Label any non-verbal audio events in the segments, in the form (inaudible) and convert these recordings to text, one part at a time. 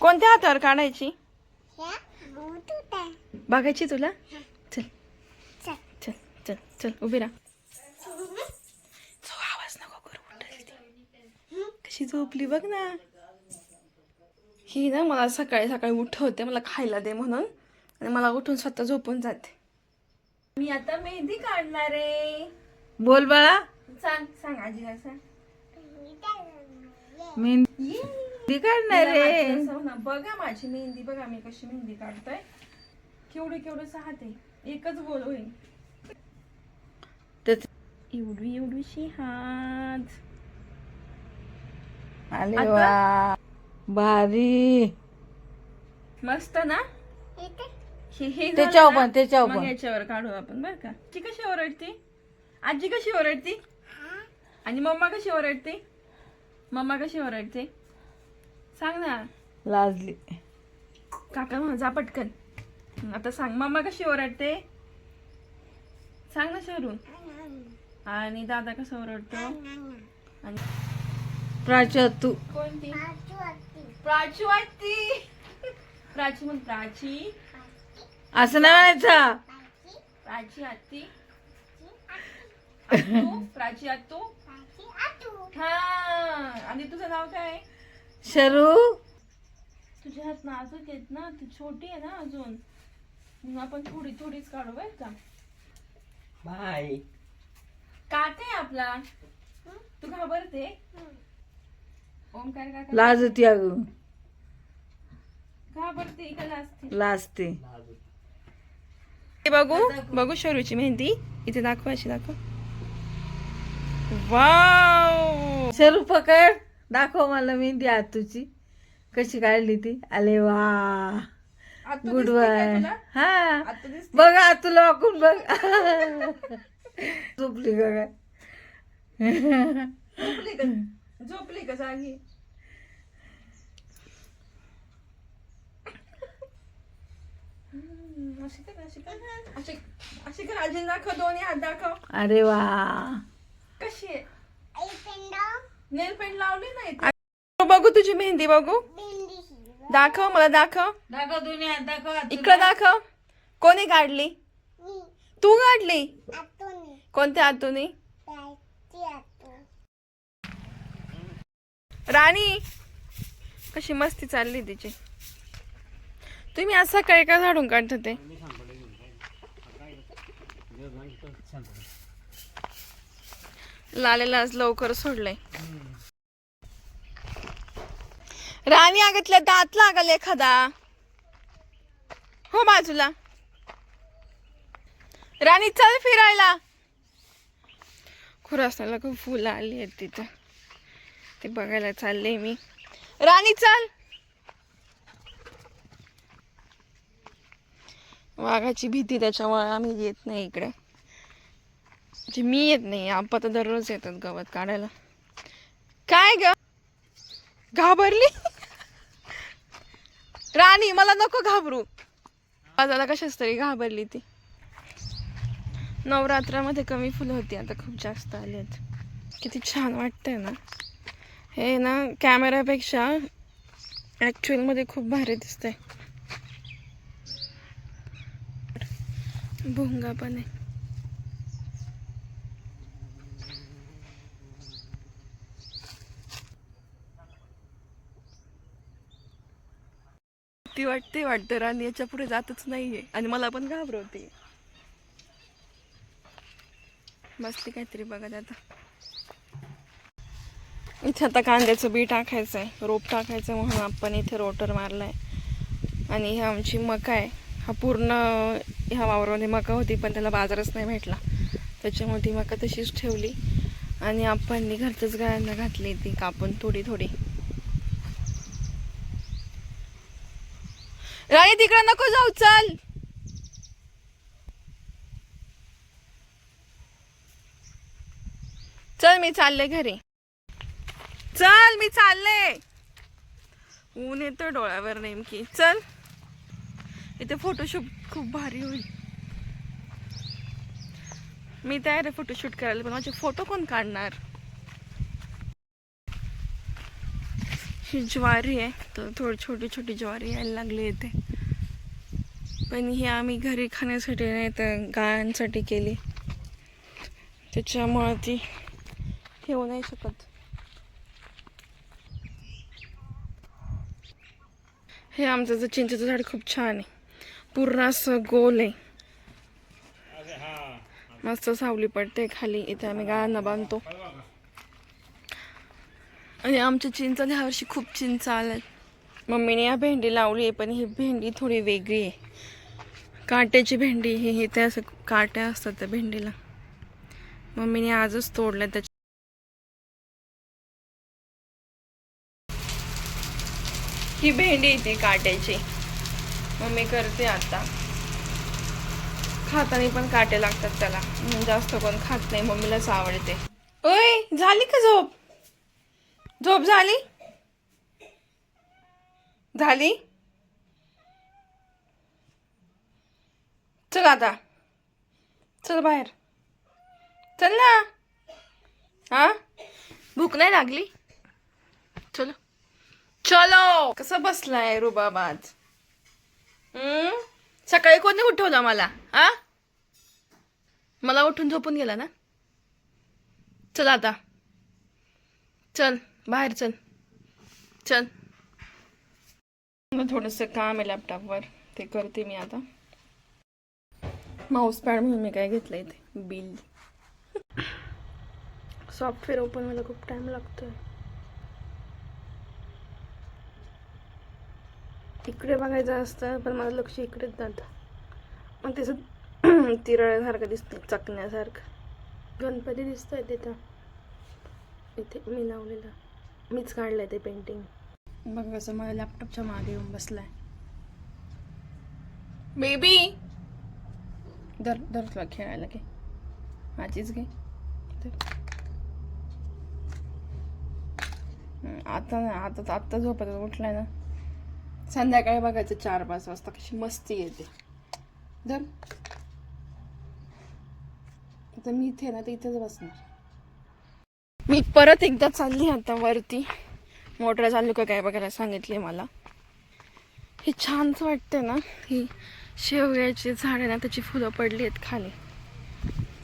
कोणत्या हातावर काढायची? बघायची तुला? चल. चल. चल चल चल उभी राहा. आवाज नको करू उठेल. कशी झोपली बघ ना. ही ना मला सकाळी सकाळी उठवते मला खायला दे म्हणून. आणि मला उठून स्वतः झोपून जाते. मी आता मेहंदी काढणार आहे. बोल बाळा. सांग सांग आजीला सांग. मेहंदी काढणार तिला रे. बघा माझी मेहंदी बघा मी कशी मेहंदी काढतोय. केवढे केवढे हात आहे एकच गोल होईल एवढी एवढीशी हात आले? वा. भारी. मस्त ना? त्याच्यावर पण, त्याच्यावर मग पण. याच्यावर काढू आपण बरं का? ती कशी ओरडती? आजी कशी ओरडती? आणि मम्मा कशी ओरडते? मम्मा कशी ओरडते? सांग ना. लाजली. काका म्हणा जा पटकन. आता सांग मम्मा कशी ओरडते? सांग ना शरून आणि दादा कसा ओरडतो? आणि प्राच्या तू कोणती? प्राची वाटती प्राची मग प्राची. असं नाही म्हणायचं. प्राची आत्ती प्राची आत्तू हा. आणि तुझं नाव काय? आहे? शरू? तुझे हात नाजूक आहेत ना तू छोटी आहे ना अजून. मग आपण थोडी थोडीच काढू बर का. बाय. काका आहे आपला. तू घाबरते? ओमकार काका लाजती अगं. घाबरते का लाजते? लाजते. हे बघू बघू शरूची मेहंदी. इथे दाखव अशी दाखव. वाव! शरू पकड. दाखव मला मेहंदी आतूची. कशी काढली ती? आले वा. गुड दिसते बाय तुला? हा. दिसते? बघ आतूला वाकून बघ. झोपली का काय झोपली का? झोपली का जागी? हम्म, अशी कर अशी कर. अशी अशी कर आजी दाखव दोन्ही हात दाखव. अरे वा. कशी आहे? नेल पेंट लावली नाही बघू तुझी मेहंदी बघू. दाखव मला दाखव. दाखव दुनिया दाखव इकडं दाखव. कोणी काढली? तू काढली? आतूनी. कोणत्या हातूनी बाजी आतू राणी कशी मस्ती चालली तिची. तुम्ही आज सकाळी का झाडून काढत होते लालेला आज लवकर सोडलंय. राणी आगतल्या दात लागल एखादा. हो बाजूला. राणी चल फिरायला. खुरासनाला खूप फुलं आली आहेत तिथं. ते बघायला चालले मी. राणी चाल. वाघाची भीती त्याच्यामुळे आम्ही येत नाही इकडे. म्हणजे मी येत नाही आप्पा तर दररोज येतात गवत काढायला. काय ग? घाबरली? राणी मला नको घाबरू. आजाला कशाच तरी घाबरली ती. नवरात्रामध्ये कमी फुलं होती आता खूप जास्त आली आहेत. किती छान वाटतंय ना. हे ना कॅमेऱ्यापेक्षा ॲक्च्युअलमध्ये खूप भारी दिसतंय. भुंगा पण आहे. ती वाटते वाटतं राणी याच्यापुढे जातच नाहीये. आणि मला पण घाबरवते. बसली काहीतरी बघत आता. इथे आता कांद्याचं बी टाकायचं आहे रोप टाकायचं म्हणून आपण इथे रोटर मारलाय. आणि ही आमची मका आहे. हा पूर्ण ह्या वावरामध्ये मका होती पण त्याला बाजारच नाही भेटला. त्याच्यामुळे ती मका तशीच ठेवली. आणि आपण घरच्याच गायांना घातली ती कापून थोडी थोडी राणी तिकडं नको जाऊ चल. चल मी चालले घरी. चल मी चालले. ऊन येतं डोळ्यावर नेमकी. चल. इथे फोटोशूट खूप भारी होईल. मी तयार आहे फोटोशूट करायला पण माझे फोटो कोण काढणार? ही ज्वारी आहे. तर थोडी छोटी छोटी ज्वारी यायला लागली येते पण ही आम्ही घरी खाण्यासाठी नाही तर गायांसाठी केली. त्याच्यामुळं ती ठेवू नाही शकत. हे आमचं जे चिंचेचं झाड खूप छान आहे. पूर्ण असं गोल आहे. मस्त सावली पडते खाली. इथे आम्ही गायांना बांधतो. आणि आमच्या चिंचा ह्या वर्षी खूप चिंच आल्यात मम्मीने या भेंडी लावली आहे पण ही भेंडी थोडी वेगळी आहे. काट्याची भेंडी ही हे ते असं काट्या असतात त्या भेंडीला. मम्मीने आजच तोडल्या त्याच्या ही भेंडी येते काट्याची. मम्मी करते आता. खाताना पण काटे लागतात त्याला. जास्त कोण खात नाही मम्मीलाच आवडते. ओय झाली का झोप? झोप झाली? झाली? चल आता. चल बाहेर. चल ना. हा? भूक नाही लागली? चलो. चलो. कसं बसलाय रुबाबाद हम्म? सकाळी कोणी उठवलं मला? हा? मला उठून झोपून गेला ना? चल आता. चल. बाहेर चल. चल. थोडंसं काम आहे लॅपटॉपवर ते करते मी आता. माऊस पॅड म्हणून मी काय घेतलं इथे बिल सॉफ्टवेअर ओपन व्हायला खूप टाइम लागतोय. इकडे बघायचं असतं पण माझं लक्ष इकडेच जातं. मग त्याचं (clears throat) तिरळ्यासारखं दिसतं चकण्यासारखं. गणपती दिसतंय तिथं. इथे मी लावलेलं. मीच काढलंय ते पेंटिंग बघ कसं माझ्या लॅपटॉपच्या मागे येऊन बसलाय. बेबी धर धर तुला खेळायला घे. माझीच घे. आता ना आता आत्ता झोपत उठलाय ना. संध्याकाळी बघायचं चार पाच वाजता कशी मस्ती येते. धर. आता मी इथे ना तर इथेच बसणार. मी परत एकदा चालली आता वरती. मोटर चालू का काय बघायला सांगितले मला. हे छानच वाटतं ना ही शेवग्याची झाड ना त्याची फुलं पडली आहेत खाली.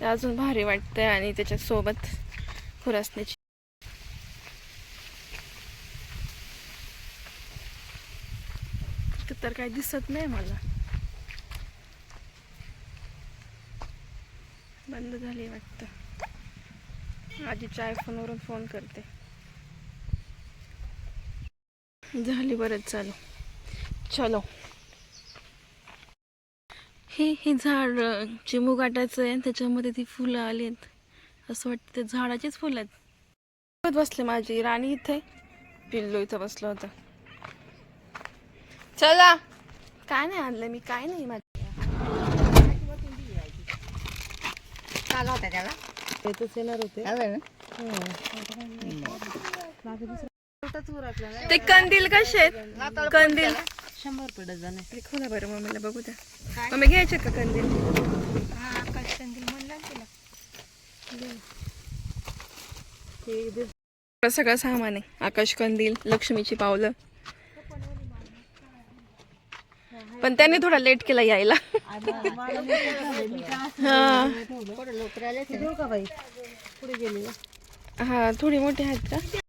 ते अजून भारी वाटतंय आणि त्याच्यासोबत खुरासण्याची. तर काही दिसत नाही मला. बंद झाली वाटतं. आजीच्या आयफोनवरून फोन करते. झाली बरंच चालू. चलो. हे हे झाड अं, चिमुगाटाचं आहे त्याच्यामध्ये ती फुलं आली आहेत असं वाटतं ते झाडाचीच फुलं आहेत. बसले माझी राणी इथे. पिल्लू इथं बसलं होतं. चला. काय नाही आणलं मी काय नाही माझं. चालू होता त्याला? येतच येणार होते. ते कंदील कसे आहेत? कंदील. शंभर रुपये डझन आहे. अरे खोला बरं मम्मीला बघू द्या. मम्मी घ्यायचे का कंदील? आपलं सगळं सामान आहे. आकाश कंदील लक्ष्मीची पावलं. पण त्यांनी थोडा लेट केला यायला. हा. हा थोडी मोठी आहेत का? कारण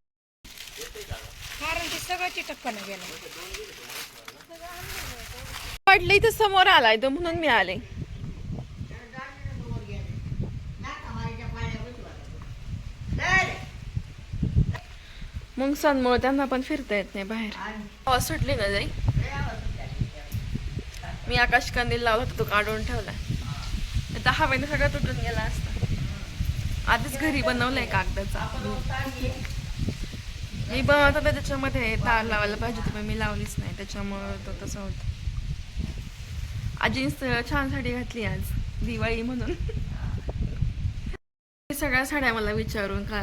वाटलं इथं समोर आलाय तो म्हणून मी आले. मग सणमुळे त्यांना पण फिरता येत नाही बाहेर. आवाज सुटली ना जाई मी आकाश कंदील लावला होता तो काढून ठेवला आता हवेनं सगळं तुटून गेला असता. आधीच घरी बनवलंय कागदाचा. मी बनवत होता त्याच्यामध्ये तार लावायला पाहिजे होती पण मी लावलीच नाही. त्याच्यामुळं तो तसं होतं. आजीने छान साडी घातली आज दिवाळी म्हणून. (laughs) सगळ्या साड्या मला विचारून का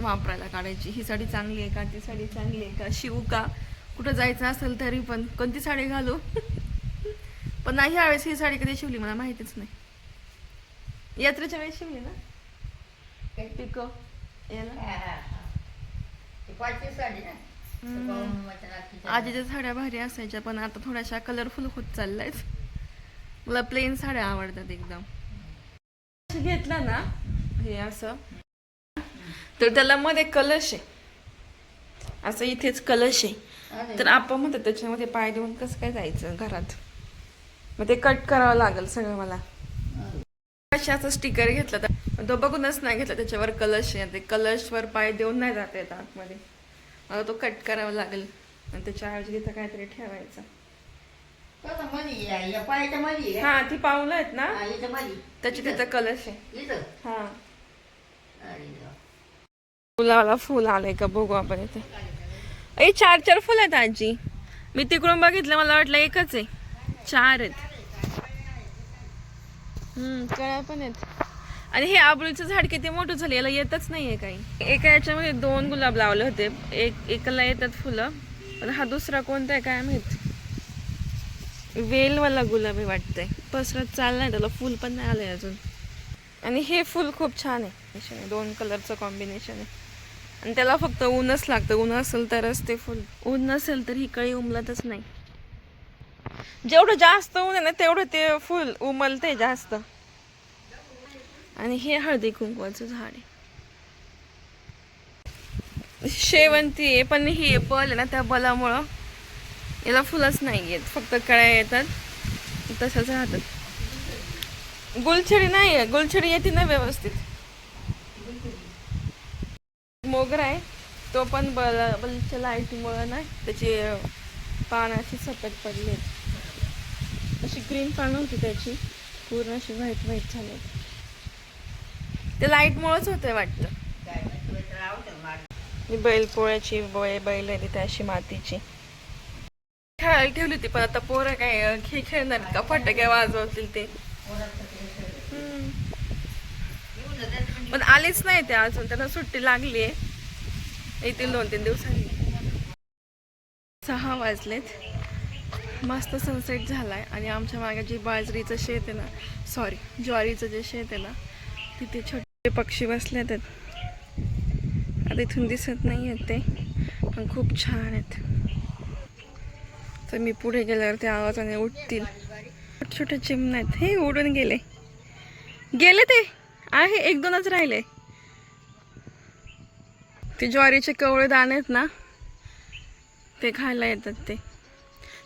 वापरायला काढायची. ही साडी चांगली आहे का? ती साडी चांगली आहे का? शिवू का? कुठं जायचं असेल तरी पण. कोणती साडी घालू? (laughs) पण नाही ह्यावेळेस ही साडी कधी शिवली मला माहितीच नाही. यात्रेच्या वेळेस शिवली ना? पिको याला? आधीच्या साड्या भारी असायच्या पण आता थोड्याशा कलरफुल होत चालल्यात. मला प्लेन साड्या आवडतात एकदम. घेतला ना हे असं तर त्याला मध्ये कलश आहे. असं इथेच कलश आहे. तर आपण म्हणतात त्याच्यामध्ये पाय देऊन कसं काय जायचं घरात? मग ते कट करावं लागेल सगळं मला. कशाचं स्टिकर घेतलं तर तो बघूनच नाही घेतला त्याच्यावर कलश आहे. ते कलशवर पाय देऊन नाही जाता येत आतमध्ये. मला तो कट करावा लागेल. आणि त्याच्या ऐवजी तिथं काहीतरी ठेवायचं. हा ती पावलं आहेत ना? त्याची तिथं कलश आहे. हा. फुलाला फुल आलंय का बघू आपण इथे. ए चार चार फुल आहेत आजी. मी तिकडून बघितलं मला वाटलं एकच आहे. चार आहेत. हम्म कळ्या पण आहेत. आणि हे आबळीचं झाड किती मोठं झालं याला येतच नाहीये काही. एका याच्यामध्ये दोन गुलाब लावले होते. एक एकाला येतात फुलं पण हा दुसरा कोणता आहे काय माहीत? वेलवाला गुलाब आहे वाटतंय. पसरत चाललाय त्याला फुल पण नाही आलंय अजून. आणि हे फुल खूप छान आहे. दोन कलरचं कॉम्बिनेशन आहे. आणि त्याला फक्त ऊनच लागतं. ऊन असेल तरच ते फुल. ऊन नसेल तर ही कळी उमलतच नाही. जेवढं जास्त ऊन आहे ना तेवढं ते फुल उमलते जास्त. आणि हे हळदी कुंकवाचं झाड आहे. शेवंती आहे पण हे बल आहे ना त्या बलामुळं याला फुलंच नाही येत. फक्त कळ्या येतात. तसंच राहतात. गुलछडी नाही आहे. गुलछडी येते ना व्यवस्थित. मोगरा आहे. तो पण बल बलच्या लाईटमुळं ना त्याची पानाची पानं सफेद पडली अशी ग्रीन पानं होती त्याची. पूर्ण अशी व्हाईट व्हाईट झाली ते लाईटमुळंच होते वाटतं. ही बैल पोळ्याची बैल बैल आहे त्या अशी मातीची. खेळायला ठेवली होती पण आता पोरं काय हे खेळणार का? फटाके वाजवतील ते. पण आलेच नाही ते अजून त्यांना सुट्टी लागली आहे येतील दोन तीन दिवसांनी. सहा वाजलेत. मस्त सनसेट झाला आहे आणि आमच्या मागे जे बाजरीचं शेत आहे ना सॉरी ज्वारीचं जे शेत आहे ना तिथे छोटे पक्षी बसलेत आहेत. आता इथून दिसत नाही आहेत ते पण खूप छान आहेत. तर मी पुढे गेल्यावर ते आवाजाने उठतील. छोटे छोटे चिमण आहेत. हे उडून गेले. गेले ते. आहे एक दोनच राहिले. ते ज्वारीचे कवळे दाणे आहेत ना ते खायला येतात ते.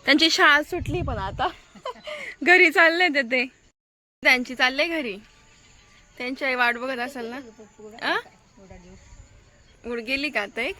त्यांची शाळा सुटली पण आता. घरी चालले ते ते. त्यांची चालले घरी. त्यांची आई वाट बघत असेल ना? उड गेली का आता एक?